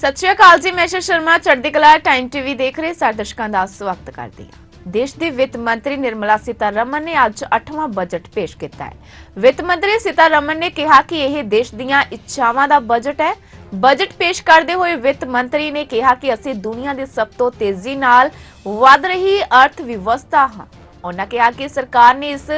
ਸਤਿ ਸ਼੍ਰੀ ਅਕਾਲ ਜੀ, ਮੈਂ ਸ਼ਰਮਾ, ਚੜ੍ਹਦੀ ਕਲਾ ਟਾਈਮ ਟੀਵੀ ਦੇਖ ਰਹੇ ਸਾਰੇ ਦਰਸ਼ਕਾਂ ਦਾ ਸਵਾਗਤ ਕਰਦੀ ਹਾਂ। ਦੇਸ਼ ਦੀ ਵਿੱਤ ਮੰਤਰੀ ਨਿਰਮਲਾ ਸੀਤਾਰਮਨ ਨੇ ਅੱਜ 8ਵਾਂ ਬਜਟ ਪੇਸ਼ ਕੀਤਾ ਹੈ। ਵਿੱਤ ਮੰਤਰੀ ਸੀਤਾਰਮਨ ਨੇ ਕਿਹਾ ਕਿ ਇਹ ਦੇਸ਼ ਦੀਆਂ ਇੱਛਾਵਾਂ ਦਾ ਬਜਟ ਹੈ। ਬਜਟ ਪੇਸ਼ ਕਰਦੇ ਹੋਏ ਵਿੱਤ ਮੰਤਰੀ ਨੇ ਕਿਹਾ ਕਿ ਅਸੀਂ ਦੁਨੀਆ ਦੇ ਸਭ ਤੋਂ ਤੇਜ਼ੀ ਨਾਲ ਵਧ ਰਹੀ ਅਰਥ ਵਿਵਸਥਾ ਹਾਂ। ਉਹਨਾਂ ਕਿਹਾ ਕਿ ਸਰਕਾਰ ਨੇ ਇਸ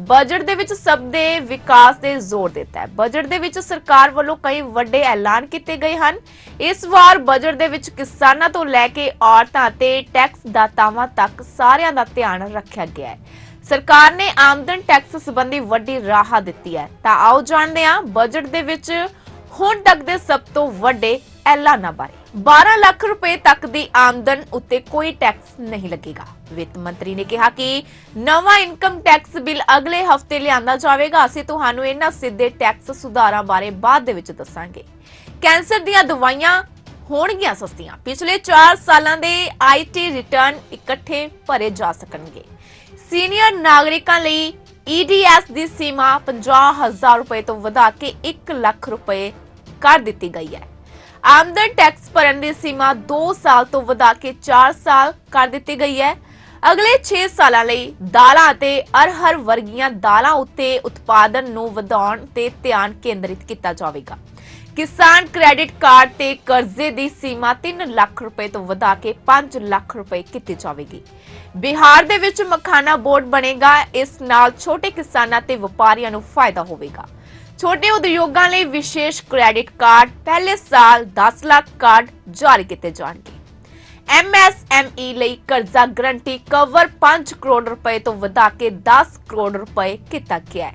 ਬਜਟ ਦੇ ਵਿੱਚ ਸਭ ਦੇ ਵਿਕਾਸ ਤੇ ਜ਼ੋਰ ਦਿੱਤਾ ਹੈ। ਬਜਟ ਦੇ ਵਿੱਚ ਸਰਕਾਰ ਵੱਲੋਂ ਕਈ ਵੱਡੇ ਐਲਾਨ ਕੀਤੇ ਗਏ ਹਨ। ਇਸ ਵਾਰ ਬਜਟ ਦੇ ਵਿੱਚ ਕਿਸਾਨਾਂ ਤੋਂ ਲੈ ਕੇ ਔਰਤਾਂ ਤੇ ਟੈਕਸ ਦਾਤਾਵਾਂ ਤੱਕ ਸਾਰਿਆਂ ਦਾ ਧਿਆਨ ਰੱਖਿਆ ਗਿਆ ਹੈ। ਸਰਕਾਰ ਨੇ ਆਮਦਨ ਟੈਕਸ ਸੰਬੰਧੀ ਵੱਡੀ ਰਾਹਤ ਦਿੱਤੀ ਹੈ। ਤਾਂ ਆਓ ਜਾਣਦੇ ਹਾਂ ਬਜਟ ਦੇ ਵਿੱਚ ਹੁਣ ਤੱਕ ਦੇ ਸਭ ਤੋਂ ਵੱਡੇ ਐਲਾਨਾਂ ਬਾਰੇ। 12 ਲੱਖ ਰੁਪਏ ਤੱਕ ਦੀ ਆਮਦਨ ਉੱਤੇ ਕੋਈ ਟੈਕਸ ਨਹੀਂ ਲੱਗੇਗਾ। ਵਿੱਤ ਮੰਤਰੀ ਨੇ ਕਿਹਾ ਕਿ ਨਵਾਂ ਇਨਕਮ ਟੈਕਸ ਬਿੱਲ ਅਗਲੇ ਹਫ਼ਤੇ ਲਿਆਂਦਾ ਜਾਵੇਗਾ। ਅਸੀਂ ਤੁਹਾਨੂੰ ਇਹਨਾਂ ਸਿੱਧੇ ਟੈਕਸ ਸੁਧਾਰਾਂ ਬਾਰੇ ਬਾਅਦ ਦੇ ਵਿੱਚ ਦੱਸਾਂਗੇ। ਕੈਂਸਰ ਦੀਆਂ ਦਵਾਈਆਂ ਹੋਣਗੀਆਂ ਸਸਤੀਆਂ। ਪਿਛਲੇ 4 ਸਾਲਾਂ ਦੇ ਆਈਟੀ ਰਿਟਰਨ ਇਕੱਠੇ ਭਰੇ ਜਾ ਸਕਣਗੇ। ਸੀਨੀਅਰ ਨਾਗਰਿਕਾਂ ਲਈ ਈਡੀਐਸ ਦੀ ਸੀਮਾ 50000 ਰੁਪਏ ਤੋਂ ਵਧਾ ਕੇ 1 ਲੱਖ ਰੁਪਏ ਕਰ ਦਿੱਤੀ ਗਈ ਹੈ। ਆਮਦਨ ਟੈਕਸ ਭਰਨ ਦੀ ਸੀਮਾ 2 ਸਾਲ ਤੋਂ ਵਧਾ ਕੇ 4 ਸਾਲ ਕਰ ਦਿੱਤੀ ਗਈ ਹੈ। ਅਗਲੇ 6 ਸਾਲਾਂ ਲਈ ਦਾਲਾਂ ਅਤੇ ਅਰਹਰ ਵਰਗੀਆਂ ਦਾਲਾਂ ਉੱਤੇ ਉਤਪਾਦਨ ਨੂੰ ਵਧਾਉਣ ਤੇ ਧਿਆਨ ਕੇਂਦਰਿਤ ਕੀਤਾ ਜਾਵੇਗਾ। ਕਿਸਾਨ ਕ੍ਰੈਡਿਟ ਕਾਰਡ ਤੇ ਕਰਜ਼ੇ ਦੀ ਸੀਮਾ 3 ਲੱਖ ਰੁਪਏ ਤੋਂ ਵਧਾ ਕੇ 5 ਲੱਖ ਰੁਪਏ ਕੀਤੀ ਜਾਵੇਗੀ। ਬਿਹਾਰ ਦੇ ਵਿੱਚ ਮਖਾਨਾ ਬੋਰਡ ਬਣੇਗਾ। ਇਸ ਨਾਲ ਛੋਟੇ ਕਿਸਾਨਾਂ ਤੇ ਵਪਾਰੀਆਂ ਨੂੰ ਫਾਇਦਾ ਹੋਵੇਗਾ। ਛੋਟੇ ਉਦਯੋਗਾਂ ਲਈ ਵਿਸ਼ੇਸ਼ ਕ੍ਰੈਡਿਟ ਕਾਰਡ ਪਹਿਲੇ ਸਾਲ 10 ਲੱਖ ਕਾਰਡ ਜਾਰੀ ਕੀਤੇ ਜਾਣਗੇ। MSME ਲਈ ਕਰਜ਼ਾ ਗਰੰਟੀ ਕਵਰ 5 ਕਰੋੜ ਰੁਪਏ ਤੋਂ ਵਧਾ ਕੇ 10 ਕਰੋੜ ਰੁਪਏ ਕੀਤਾ ਗਿਆ ਹੈ।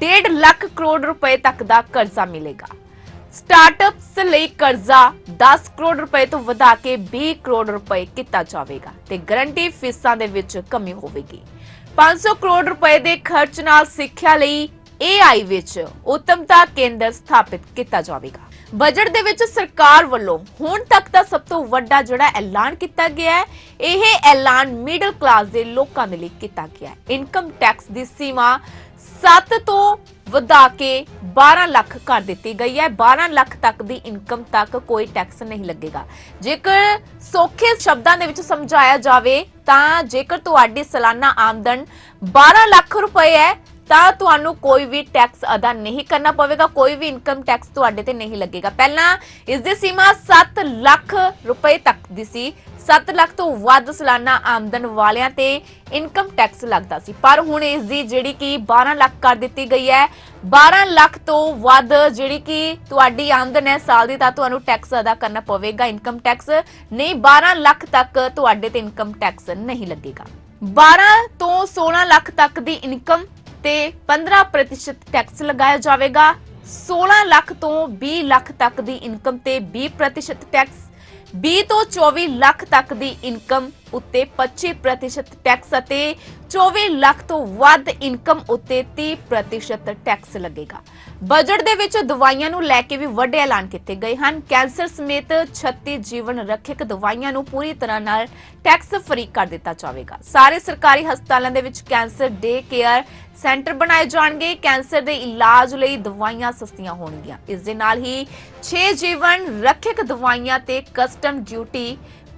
1.5 ਲੱਖ ਕਰੋੜ ਰੁਪਏ ਤੱਕ ਦਾ ਕਰਜ਼ਾ ਮਿਲੇਗਾ। ਸਟਾਰਟਅਪਸ ਲਈ ਕਰਜ਼ਾ 10 ਕਰੋੜ ਰੁਪਏ ਤੋਂ ਵਧਾ ਕੇ 20 ਕਰੋੜ ਰੁਪਏ ਕੀਤਾ ਜਾਵੇਗਾ ਤੇ ਗਰੰਟੀ ਫੀਸਾਂ ਦੇ ਵਿੱਚ ਕਮੀ ਹੋਵੇਗੀ। 500 ਕਰੋੜ ਰੁਪਏ ਦੇ ਖਰਚ ਨਾਲ ਸਿੱਖਿਆ ਲਈ AI ਵਿੱਚ ਉੱਤਮਤਾ ਕੇਂਦਰ ਸਥਾਪਿਤ ਕੀਤਾ ਜਾਵੇਗਾ। ਬਜਟ ਦੇ ਵਿੱਚ ਸਰਕਾਰ ਵੱਲੋਂ ਹੁਣ ਤੱਕ ਦਾ ਸਭ ਤੋਂ ਵੱਡਾ ਜਿਹੜਾ ਐਲਾਨ ਕੀਤਾ ਗਿਆ ਹੈ, ਇਹ ਐਲਾਨ ਮਿਡਲ ਕਲਾਸ ਦੇ ਲੋਕਾਂ ਦੇ ਲਈ ਕੀਤਾ ਗਿਆ ਹੈ। ਇਨਕਮ ਟੈਕਸ ਦੀ ਸੀਮਾ 7 ਤੋਂ ਵਧਾ ਕੇ 12 ਲੱਖ ਕਰ ਦਿੱਤੀ ਗਈ ਹੈ। 12 ਲੱਖ ਤੱਕ ਦੀ ਇਨਕਮ ਤੱਕ ਕੋਈ ਟੈਕਸ ਨਹੀਂ ਲੱਗੇਗਾ। ਜੇਕਰ ਸੌਖੇ ਸ਼ਬਦਾਂ ਦੇ ਵਿੱਚ ਸਮਝਾਇਆ ਜਾਵੇ, ਤਾਂ ਜੇਕਰ ਤੁਹਾਡੀ ਸਾਲਾਨਾ ਆਮਦਨ 12 ਲੱਖ ਰੁਪਏ ਹੈ ਤਾਂ ਤੁਹਾਨੂੰ ਕੋਈ ਵੀ ਟੈਕਸ ਅਦਾ ਨਹੀਂ ਕਰਨਾ ਪਵੇਗਾ, ਕੋਈ ਵੀ ਇਨਕਮ ਟੈਕਸ ਤੁਹਾਡੇ ਤੇ ਨਹੀਂ ਲੱਗੇਗਾ। ਪਹਿਲਾਂ ਇਸ ਦੀ ਸੀਮਾ 7 ਲੱਖ ਰੁਪਏ ਤੱਕ ਦੀ ਸੀ। 7 ਲੱਖ ਤੋਂ ਵੱਧ ਸਾਲਾਨਾ ਆਮਦਨ ਵਾਲਿਆਂ ਤੇ ਇਨਕਮ ਟੈਕਸ ਲੱਗਦਾ ਸੀ। ਪਰ ਹੁਣ ਇਸ ਦੀ ਜਿਹੜੀ ਕਿ 12 ਲੱਖ ਕਰ ਦਿੱਤੀ ਗਈ ਹੈ। 12 ਲੱਖ ਤੋਂ ਵੱਧ ਜਿਹੜੀ ਕਿ ਤੁਹਾਡੀ ਆਮਦਨ ਹੈ ਸਾਲ ਦੀ, ਤਾਂ ਤੁਹਾਨੂੰ ਟੈਕਸ ਅਦਾ ਕਰਨਾ ਪਵੇਗਾ ਇਨਕਮ ਟੈਕਸ ਨਹੀਂ 12 ਲੱਖ ਤੱਕ ਤੁਹਾਡੇ ਤੇ ਇਨਕਮ ਟੈਕਸ ਨਹੀਂ ਲੱਗੇਗਾ। 12 ਤੋਂ 16 ਲੱਖ ਤੱਕ ਦੀ ਇਨਕਮ ਤੇ 15% ਟੈਕਸ ਲਗਾਇਆ ਜਾਵੇਗਾ। 16 ਲੱਖ ਤੋਂ 20 ਲੱਖ ਤੱਕ ਦੀ ਇਨਕਮ ਤੇ 20% ਟੈਕਸ 20 ਤੋਂ 24 ਲੱਖ ਤੱਕ ਦੀ ਇਨਕਮ ਉੱਤੇ 25% ਟੈਕਸ ਅਤੇ 24 ਲੱਖ ਤੋਂ ਵੱਧ ਇਨਕਮ ਉੱਤੇ 30% ਟੈਕਸ ਲੱਗੇਗਾ। ਬਜਟ ਦੇ ਵਿੱਚ ਦਵਾਈਆਂ ਨੂੰ ਲੈ ਕੇ ਵੀ ਵੱਡੇ ਐਲਾਨ ਕੀਤੇ ਗਏ ਹਨ। ਕੈਂਸਰ ਸਮੇਤ 36 ਜੀਵਨ ਰੱਖਿਅਕ ਦਵਾਈਆਂ ਨੂੰ ਪੂਰੀ ਤਰ੍ਹਾਂ ਨਾਲ ਟੈਕਸ ਫਰੀ ਕਰ ਦਿੱਤਾ ਜਾਵੇਗਾ। ਸਾਰੇ ਸਰਕਾਰੀ ਹਸਪਤਾਲਾਂ ਦੇ ਵਿੱਚ ਕੈਂਸਰ ਡੇ ਕੇਅਰ ਸੈਂਟਰ ਬਣਾਏ ਜਾਣਗੇ। ਕੈਂਸਰ ਦੇ ਇਲਾਜ ਲਈ ਦਵਾਈਆਂ ਸਸਤੀਆਂ ਹੋਣਗੀਆਂ। ਇਸ ਦੇ ਨਾਲ ਹੀ 6 ਜੀਵਨ ਰੱਖਿਅਕ ਦਵਾਈਆਂ ਤੇ ਕਸਟਮ ਡਿਊਟੀ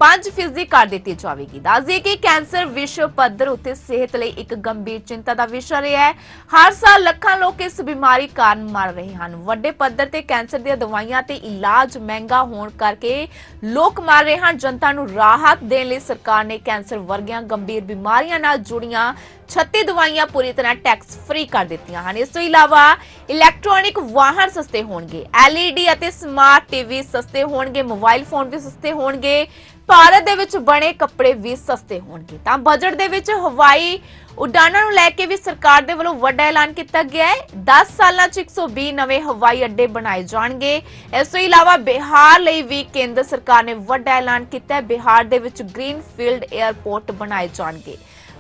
5% ਕਰ ਦਿੱਤੀ ਜਾਵੇਗੀ। ਦੱਸਦੇ ਕਿ ਕੈਂਸਰ ਵਿਸ਼ਵ ਪੱਧਰ ਉੱਤੇ ਸਿਹਤ ਲਈ ਇੱਕ ਗੰਭੀਰ ਚਿੰਤਾ ਦਾ ਵਿਸ਼ਾ ਰਿਹਾ ਹੈ। ਹਰ ਸਾਲ ਲੱਖਾਂ ਲੋਕ ਇਸ ਬਿਮਾਰੀ ਕਾਰਨ ਮਰ ਰਹੇ ਹਨ। ਵੱਡੇ ਪੱਧਰ ਤੇ ਕੈਂਸਰ ਦੀਆਂ ਦਵਾਈਆਂ ਤੇ ਇਲਾਜ ਮਹਿੰਗਾ ਹੋਣ ਕਰਕੇ ਲੋਕ ਮਰ ਰਹੇ ਹਨ। ਜਨਤਾ ਨੂੰ ਰਾਹਤ ਦੇਣ ਲਈ ਸਰਕਾਰ ਨੇ ਕੈਂਸਰ ਵਰਗੀਆਂ ਗੰਭੀਰ ਬਿਮਾਰੀਆਂ ਨਾਲ ਜੁੜੀਆਂ 36 ਦਵਾਈਆਂ ਪੂਰੀ ਤਰ੍ਹਾਂ ਟੈਕਸ ਫ੍ਰੀ ਕਰ ਦਿੱਤੀਆਂ ਹਨ। ਇਸ ਤੋਂ ਇਲਾਵਾ ਇਲੈਕਟ੍ਰੋਨਿਕ ਵਾਹਨ ਸਸਤੇ ਹੋਣਗੇ, LED ਅਤੇ ਸਮਾਰਟ ਟੀਵੀ ਸਸਤੇ ਹੋਣਗੇ ਮੋਬਾਈਲ ਫੋਨ ਵੀ ਸਸਤੇ ਹੋਣਗੇ, ਭਾਰਤ ਦੇ ਵਿੱਚ ਬਣੇ ਕੱਪੜੇ ਵੀ ਸਸਤੇ ਹੋਣਗੇ। ਤਾਂ ਬਜਟ ਦੇ ਵਿੱਚ ਹਵਾਈ ਉਡਾਨਾਂ ਨੂੰ ਲੈ ਕੇ ਵੀ ਸਰਕਾਰ ਦੇ ਵੱਲੋਂ ਵੱਡਾ ਐਲਾਨ ਕੀਤਾ ਗਿਆ ਹੈ। 10 ਸਾਲਾਂ 'ਚ 120 ਨਵੇਂ ਹਵਾਈ ਅੱਡੇ ਬਣਾਏ ਜਾਣਗੇ। ਇਸ ਤੋਂ ਇਲਾਵਾ ਬਿਹਾਰ ਲਈ ਵੀ ਕੇਂਦਰ ਸਰਕਾਰ ਨੇ ਵੱਡਾ ਐਲਾਨ ਕੀਤਾ ਹੈ। ਬਿਹਾਰ ਦੇ ਵਿੱਚ ਗ੍ਰੀਨਫੀਲਡ 에ਅਰਪੋਰਟ ਬਣਾਏ ਜਾਣਗੇ।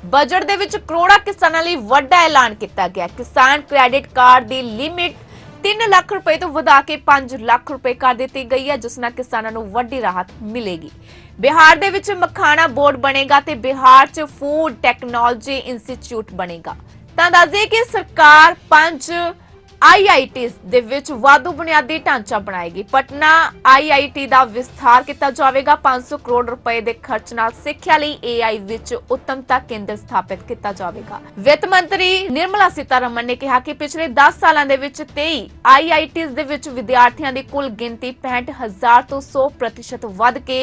ਬਜਟ ਦੇ ਵਿੱਚ ਕਰੋੜਾਂ ਕਿਸਾਨਾਂ ਲਈ ਵੱਡਾ ਐਲਾਨ ਕੀਤਾ ਗਿਆ। ਕਿਸਾਨ ਕ੍ਰੈਡਿਟ ਕਾਰਡ ਦੀ ਲਿਮਿਟ 3 ਲੱਖ ਰੁਪਏ ਤੋਂ ਵਧਾ ਕੇ 5 ਲੱਖ ਰੁਪਏ ਕਰ ਦਿੱਤੀ ਗਈ ਹੈ, ਜਿਸ ਨਾਲ ਕਿਸਾਨਾਂ ਨੂੰ ਵੱਡੀ ਰਾਹਤ ਮਿਲੇਗੀ। ਬਿਹਾਰ ਦੇ ਵਿੱਚ ਮਖਾਣਾ ਬੋਰਡ ਬਣੇਗਾ ਤੇ ਬਿਹਾਰ 'ਚ ਫੂਡ ਟੈਕਨੋਲੋਜੀ ਇੰਸਟੀਚਿਊਟ ਬਣੇਗਾ। ਤਾਂ ਦੱਸਦੇ ਕਿ ਸਰਕਾਰ 5 ਆਈਆਈਟੀਜ਼ ਦੇ ਵਿੱਚ ਵਾਧੂ ਬੁਨਿਆਦੀ ਢਾਂਚਾ ਬਣਾਏਗੀ। ਪਟਨਾ ਆਈਆਈਟੀ ਦਾ ਵਿਸਥਾਰ ਕੀਤਾ ਜਾਵੇਗਾ। 500 ਕਰੋੜ ਰੁਪਏ ਦੇ ਖਰਚ ਨਾਲ ਸਿੱਖਿਆ ਲਈ ਏਆਈ ਵਿੱਚ ਉੱਤਮਤਾ ਕੇਂਦਰ ਸਥਾਪਿਤ ਕੀਤਾ ਜਾਵੇਗਾ। ਵਿੱਤ ਮੰਤਰੀ ਨਿਰਮਲਾ ਸੀਤਾਰਮਨ ਨੇ ਕਿਹਾ ਕਿ ਪਿਛਲੇ 10 ਸਾਲਾਂ ਦੇ ਵਿੱਚ 23 ਆਈਆਈਟੀਜ਼ ਦੇ ਵਿੱਚ ਵਿਦਿਆਰਥੀਆਂ ਦੀ ਕੁੱਲ ਗਿਣਤੀ 65000 ਤੋਂ 100% ਵੱਧ ਕੇ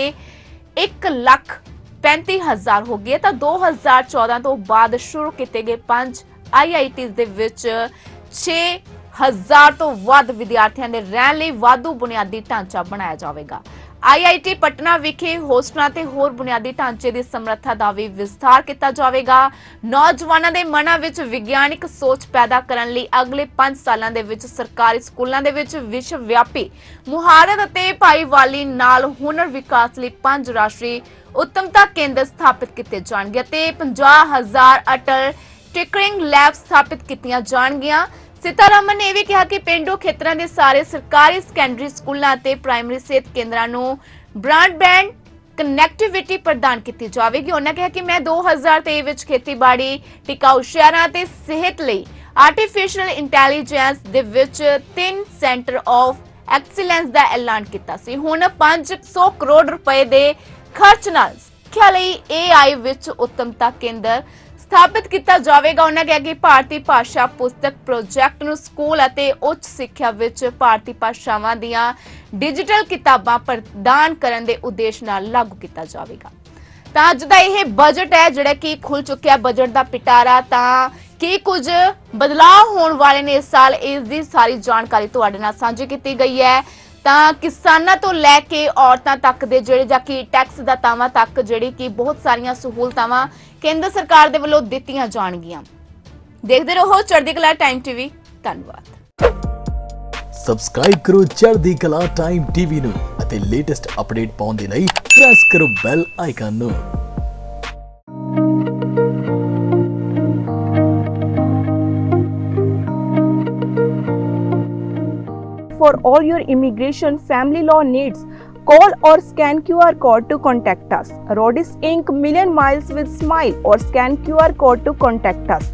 1 ਲੱਖ 35000 ਹੋ ਗਈ ਹੈ। ਤਾਂ 2014 ਤੋਂ ਬਾਅਦ ਸ਼ੁਰੂ ਕੀਤੇ ਗਏ 5 ਆਈਆਈਟੀਜ਼ ਦੇ ਵਿੱਚ 6000 ਤੋਂ ਵੱਧ ਵਿਦਿਆਰਥੀਆਂ ਦੇ ਰਹਿਣ ਲਈ ਵਾਧੂ ਬੁਨਿਆਦੀ ਢਾਂਚਾ ਬਣਾਇਆ ਜਾਵੇਗਾ। ਆਈਆਈਟੀ ਪਟਨਾ ਵਿਖੇ ਹੋਸਟਲਾਂ ਤੇ ਹੋਰ ਬੁਨਿਆਦੀ ਢਾਂਚੇ ਦੀ ਸਮਰੱਥਾ ਦਾ ਵੀ ਵਿਸਥਾਰ ਕੀਤਾ ਜਾਵੇਗਾ। ਨੌਜਵਾਨਾਂ ਦੇ ਮਨਾਂ ਵਿੱਚ ਵਿਗਿਆਨਿਕ ਸੋਚ ਪੈਦਾ ਕਰਨ ਲਈ ਅਗਲੇ 5 ਸਾਲਾਂ ਦੇ ਵਿੱਚ ਸਰਕਾਰੀ ਸਕੂਲਾਂ ਦੇ ਵਿੱਚ ਵਿਸ਼ਵ ਵਿਆਪੀ ਮੁਹਾਰਤ ਅਤੇ ਭਾਈਵਾਲੀ ਨਾਲ ਹੁਨਰ ਵਿਕਾਸ ਲਈ ਪੰਜ ਰਾਸ਼ਟਰੀ ਉੱਤਮਤਾ ਕੇਂਦਰ ਸਥਾਪਿਤ ਕੀਤੇ ਜਾਣਗੇ ਅਤੇ 50000 ਅਟਲ ਟਿਕਰਿੰਗ ਲੈਬ ਸਥਾਪਿਤ ਕੀਤੀਆਂ ਜਾਣਗੀਆਂ। ਸੀਤਾਰਮਨ ਨੇ ਇਹ ਵੀ ਕਿਹਾ ਕਿ ਪਿੰਡੂ ਖੇਤਰਾਂ ਦੇ ਸਾਰੇ ਸਰਕਾਰੀ ਸੈਕੰਡਰੀ ਸਕੂਲਾਂ ਅਤੇ ਪ੍ਰਾਇਮਰੀ ਸਿਹਤ ਕੇਂਦਰਾਂ ਨੂੰ ਬ੍ਰਾਡਬੈਂਡ ਕਨੈਕਟੀਵਿਟੀ ਪ੍ਰਦਾਨ ਕੀਤੀ ਜਾਵੇਗੀ। ਉਹਨਾਂ ਕਿਹਾ ਕਿ ਮੈਂ 2023 ਵਿੱਚ ਖੇਤੀਬਾੜੀ, ਟਿਕਾਊ ਸ਼ਹਿਰਾਂ ਤੇ ਸਿਹਤ ਲਈ ਆਰਟੀਫੀਸ਼ੀਅਲ ਇੰਟੈਲੀਜੈਂਸ ਦੇ ਵਿੱਚ ਤਿੰਨ ਸੈਂਟਰ ਆਫ ਐਕਸੀਲੈਂਸ ਦਾ ਐਲਾਨ ਕੀਤਾ ਸੀ। ਹੁਣ 500 ਕਰੋੜ ਰੁਪਏ ਦੇ ਖਰਚ ਨਾਲ ਸਿੱਖਿਆ ਲਈ AI ਵਿੱਚ ਉੱਤਮਤਾ ਕੇਂਦਰ ਸਥਾਪਿਤ ਕੀਤਾ ਜਾਵੇਗਾ, ਉਹਨਾਂ ਕਿਹਾ ਕਿ ਭਾਰਤੀ ਭਾਸ਼ਾ ਪੁਸਤਕ ਪ੍ਰੋਜੈਕਟ ਨੂੰ ਸਕੂਲ ਅਤੇ ਉੱਚ ਸਿੱਖਿਆ ਵਿੱਚ ਭਾਰਤੀ ਭਾਸ਼ਾਵਾਂ ਦੀਆਂ ਡਿਜੀਟਲ ਕਿਤਾਬਾਂ ਪ੍ਰਦਾਨ ਕਰਨ ਦੇ ਉਦੇਸ਼ ਨਾਲ ਲਾਗੂ ਕੀਤਾ ਜਾਵੇਗਾ। ਤਾਂ ਅੱਜ ਦਾ ਇਹ ਬਜਟ ਹੈ, ਜਿਹੜਾ ਕਿ ਖੁੱਲ ਚੁੱਕਿਆ ਬਜਟ ਦਾ ਪਿਟਾਰਾ। ਤਾਂ ਕੀ ਕੁਝ ਬਦਲਾਅ ਹੋਣ ਵਾਲੇ ਨੇ ਇਸ ਸਾਲ, ਇਸ ਦੀ ਸਾਰੀ ਜਾਣਕਾਰੀ ਤੁਹਾਡੇ ਨਾਲ ਸਾਂਝੀ ਕੀਤੀ ਗਈ ਹੈ। ਤਾਂ ਕਿਸਾਨਾਂ ਤੋਂ ਲੈ ਕੇ ਔਰਤਾਂ ਤੱਕ ਦੇ ਜਿਹੜੇ ਜਾਂ ਕਿ ਟੈਕਸ ਦਾਤਾਵਾਂ ਤੱਕ ਜਿਹੜੀ ਕਿ ਬਹੁਤ ਸਾਰੀਆਂ ਸਹੂਲਤਾਵਾਂ ਕੇਂਦਰ ਸਰਕਾਰ ਦੇ ਵੱਲੋਂ ਦਿੱਤੀਆਂ ਜਾਣਗੀਆਂ। ਦੇਖਦੇ ਰਹੋ ਚੜ੍ਹਦੀ ਕਲਾ ਟਾਈਮ ਟੀਵੀ ਧੰਨਵਾਦ। ਸਬਸਕ੍ਰਾਈਬ ਕਰੋ ਚੜ੍ਹਦੀ ਕਲਾ ਟਾਈਮ ਟੀਵੀ ਨੂੰ ਅਤੇ ਲੇਟੈਸਟ ਅਪਡੇਟ ਪਾਉਣ ਦੇ ਲਈ ਪ੍ਰੈਸ ਕਰੋ ਬੈਲ ਆਈਕਨ ਨੂੰ। For all your immigration family law needs. Call or scan QR code to contact us. Rodis Inc. Million Miles with Smile or scan QR code to contact us.